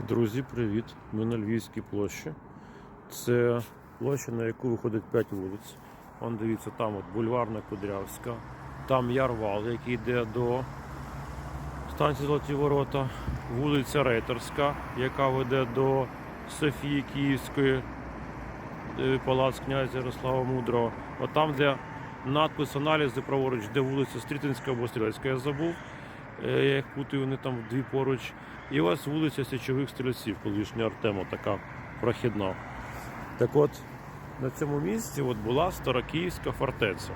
Друзі, привіт! Ми на Львівській площі. Це площа, на яку виходить 5 вулиць. Вон дивіться, там от бульварна Кудрявська, там Ярвал, який йде до станції Золоті Ворота, вулиця Рейтерська, яка веде до Софії Київської, е, палац князя Ярослава Мудрого. От там, де надпис аналізи праворуч, де вулиця Стрітинська або Стрілецька, я забув. Е, Я їх путаю, вони там дві поруч. І ось вулиця Січових Стрільців, колишня Артема, така прохідна. Так от, на цьому місці от була Старокиївська фортеця.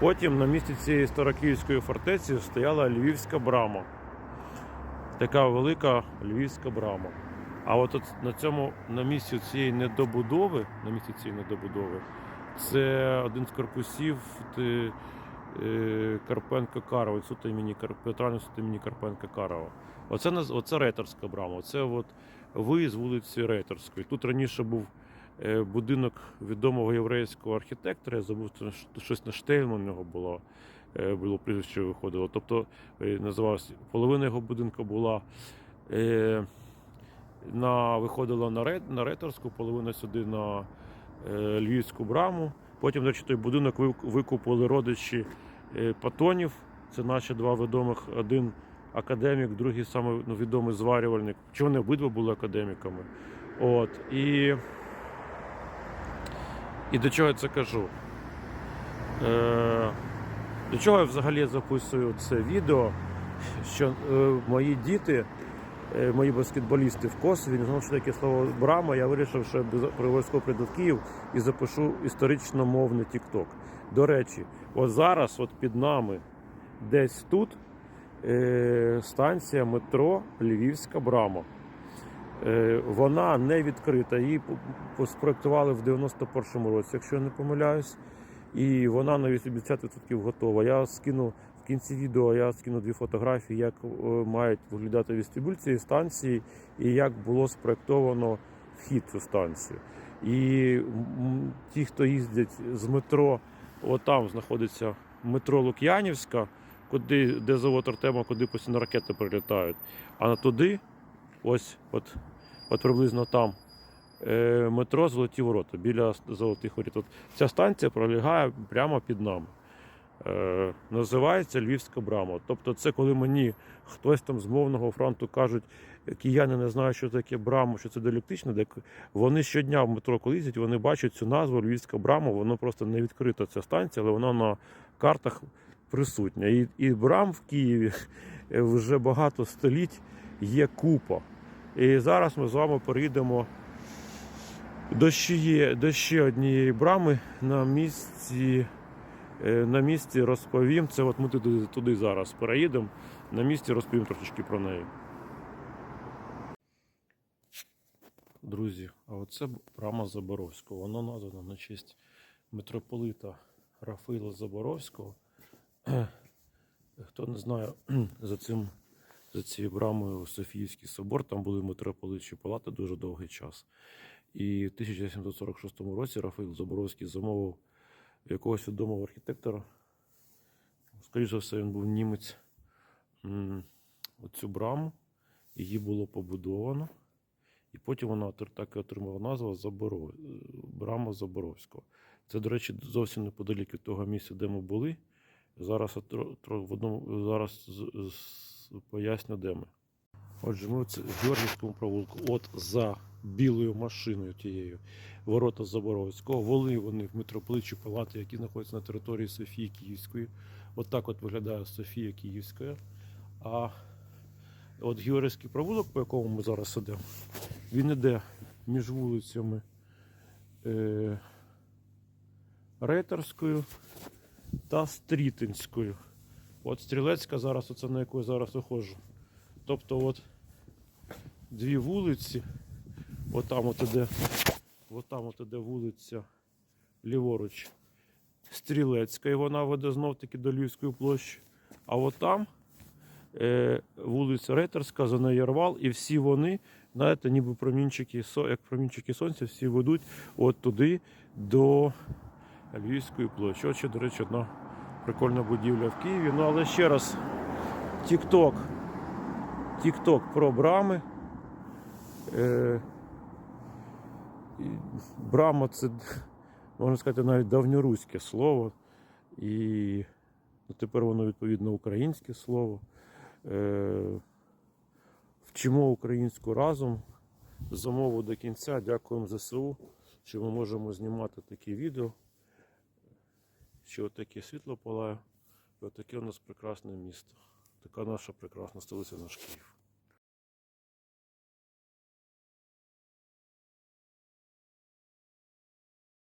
Потім на місці цієї Старокиївської фортеці стояла Львівська брама. Така велика Львівська брама. А от, от на цьому на місці цієї недобудови, на місці цієї недобудови, це один з корпусів ти, Карпенка Карова, суд імені Петральний суд імені Карпенка Карова. Оце, оце Рейтерська брама. Оце от з вулиці Рейтерської. Тут раніше був е, будинок відомого єврейського архітектора, я забув це щось на Штейн у нього було. е, Було прізвище виходило. Тобто е, називався половина його будинку була е, на, виходила на, Рей- Рейтерську, половина сюди на е, Львівську браму. Потім, до той будинок вик- викупили родичі е, Патонів. Це наші два відомих. Один академік, другий саме ну, відомий зварювальник. Чи вони обидва були академіками. От. І, і до чого я це кажу? Е, до чого я взагалі записую це відео? Що е, мої діти, мої баскетболісти в Косові, не знав, що таке слово брама. Я вирішив, що обов'язково прийду в Київ і запишу історично мовний TikTok. До речі, от зараз, от під нами, десь тут, е, станція метро Львівська брама. Е, Вона не відкрита. Її спроектували в 91-му році, якщо я не помиляюсь. І вона на 80% готова. Я скину в кінці відео, я скину дві фотографії, як е, мають виглядати вестибюль цієї станції і як було спроектовано вхід цю станцію. І ті, хто їздять з метро, от там знаходиться метро Лук'янівська, куди, де завод Артема, куди постійно ракети прилітають. А на туди, ось от, от приблизно там, е, метро Золоті Ворота біля Золотих Воріт. От ця станція пролягає прямо під нами. Е, називається Львівська брама. Тобто, це коли мені хтось там з мовного фронту кажуть, кияни не знають, що таке брама, що це діалектичне, де вони щодня в метро, коли їздять, вони бачать цю назву Львівська брама, воно просто не відкрита ця станція, але вона на картах присутня. І, і брам в Києві вже багато століть є купа. І зараз ми з вами перейдемо до ще, до ще однієї брами на місці. Е, На місці розповім. Це от ми туди, туди зараз переїдемо. На місці розповім трошечки про неї. Друзі, а оце брама Заборовського. Воно названо на честь митрополита Рафаїла Заборовського. Хто не знає, за цим за цією брамою Софіївський собор, там були митрополитчі палати дуже довгий час. І в 1746 році Рафаїл Заборовський замовив якогось відомого архітектора. Скоріше за все, він був німець. Оцю браму. Її було побудовано. І потім вона так і отримала назву Заборов... е, Брама Заборовського. Це, до речі, зовсім неподалік від того місця, де ми були. Зараз, в одному, зараз поясню, де ми. Отже, ми в Георгівському провулку, от за білою машиною тією ворота Заборовського. Воли вони в митрополичі палати, які знаходяться на території Софії Київської. От от виглядає Софія Київська. А от Георгівський провулок, по якому ми зараз сидимо, він іде між вулицями е, Рейтерською та Стрітинською. От Стрілецька зараз, оце на яку я зараз виходжу. Тобто от дві вулиці, от там от іде, от там от іде вулиця ліворуч Стрілецька, і вона веде знов таки до Львівської площі. А от там е, вулиця Рейтерська, за нею Ярвал, і всі вони, знаєте, ніби промінчики, як промінчики сонця, всі ведуть от туди до Львівської площі. От до речі, одна прикольна будівля в Києві. Ну, але ще раз, Тік-Ток. Тік-Ток про брами. Е, брама це, можна сказати, навіть давньоруське слово. І ну, тепер воно відповідно українське слово. Е, вчимо українську разом. За мову до кінця. Дякуємо ЗСУ, що ми можемо знімати такі відео. Що отаке світло палає, і отаке у нас прекрасне місто. Така наша прекрасна столиця наш Київ.